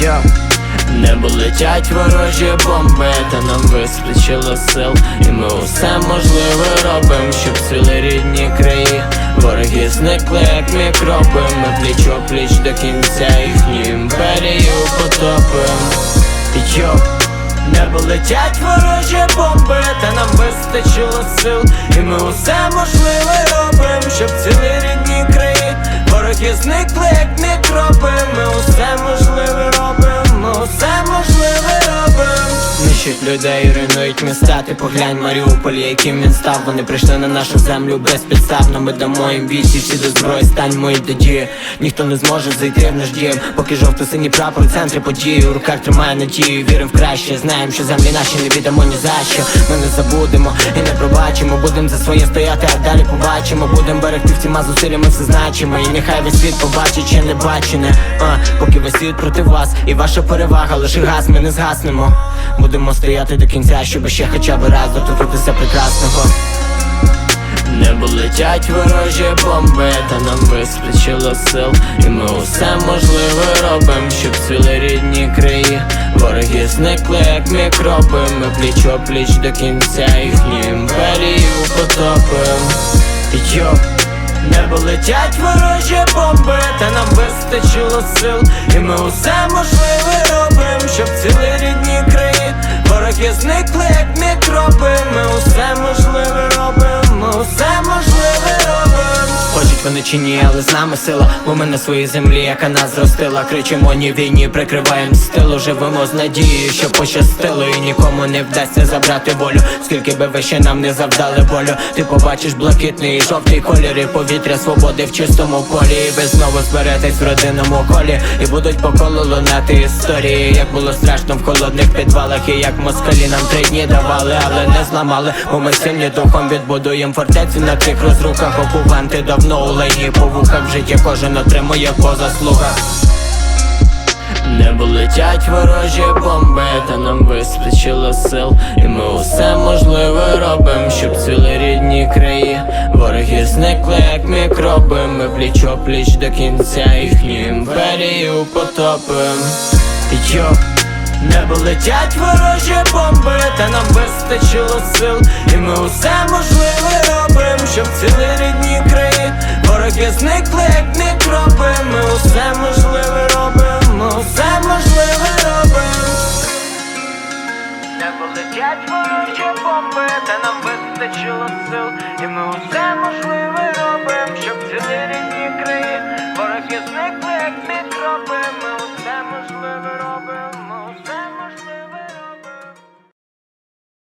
Йо. Небо летять ворожі бомби, та нам вистачило сил, і ми усе можливе робимо, щоб цілі рідні краї. Вороги зникли, як мікроби, ми пліч пліч до кінця їхню імперію потопим. Йо. Небо летять ворожі бомби, та нам вистачило сил, і ми усе можливе робимо, щоб цілі рідні краї. Вороги зникли, як мікроби, Нищать людей, руйнують міста, ти поглянь Маріуполь, яким він став. Вони прийшли на нашу землю безпідставно. Ми дамо їм вічі, всі до зброї, станьмо і до дії. Ніхто не зможе зайти в наш дім, поки жовто-синій прапор в центрі події. У руках тримає надію, вірим в краще. Знаємо, що землі наші не віддамо ні за що. Ми не забудемо і не пробачимо. Будем за своє стояти, а далі побачимо. Будем берегти всіма зусиллями все значимо. І нехай весь світ побачить, чи не бачене. А, поки весь світ проти вас, і ваша перевага, лише газ, ми не згаснемо. Будемо стояти до кінця, щоб ще хоча б раз доторкнутися прекрасного. Небо летять ворожі бомби, та нам вистачило сил, і ми усе можливе робимо, щоб цілі рідні краї. Вороги зникли, як мікроби, ми пліч пліч до кінця їхню імперію потопим. Йо. Небо летять ворожі бомби, та нам вистачило сил, і ми усе можливе вони чи ні, але з нами сила, бо ми на своїй землі, яка нас зростила. Кричимо ні війні, прикриваєм стилу, живемо з надією, що пощастило, і нікому не вдасться забрати волю. Скільки би ви ще нам не завдали болю, ти побачиш блакитний і жовтий кольори, повітря свободи в чистому полі. І ви знову зберетесь в родинному колі, і будуть по колу лунати історії. Як було страшно в холодних підвалах, і як москалі нам три дні давали, але не зламали. Бо ми сильні духом відбудуєм фортецю на тих розруках. Окупанти давно лені по вухах в житті кожен отримує по заслугах. Небо летять ворожі бомби, та нам вистачило сил, і ми усе можливе робимо, щоб цілі рідні краї. Вороги зникли, як мікроби, ми пліч пліч до кінця їхню імперію потопим. Йо. Небо летять ворожі бомби, та нам вистачило сил, і ми усе можливе робимо, щоб цілі рідні Летять ворожі бомби, та нам вистачило сил, і ми усе можливе робимо, щоб цілі рідні краї, вороги зникли, як мікроб.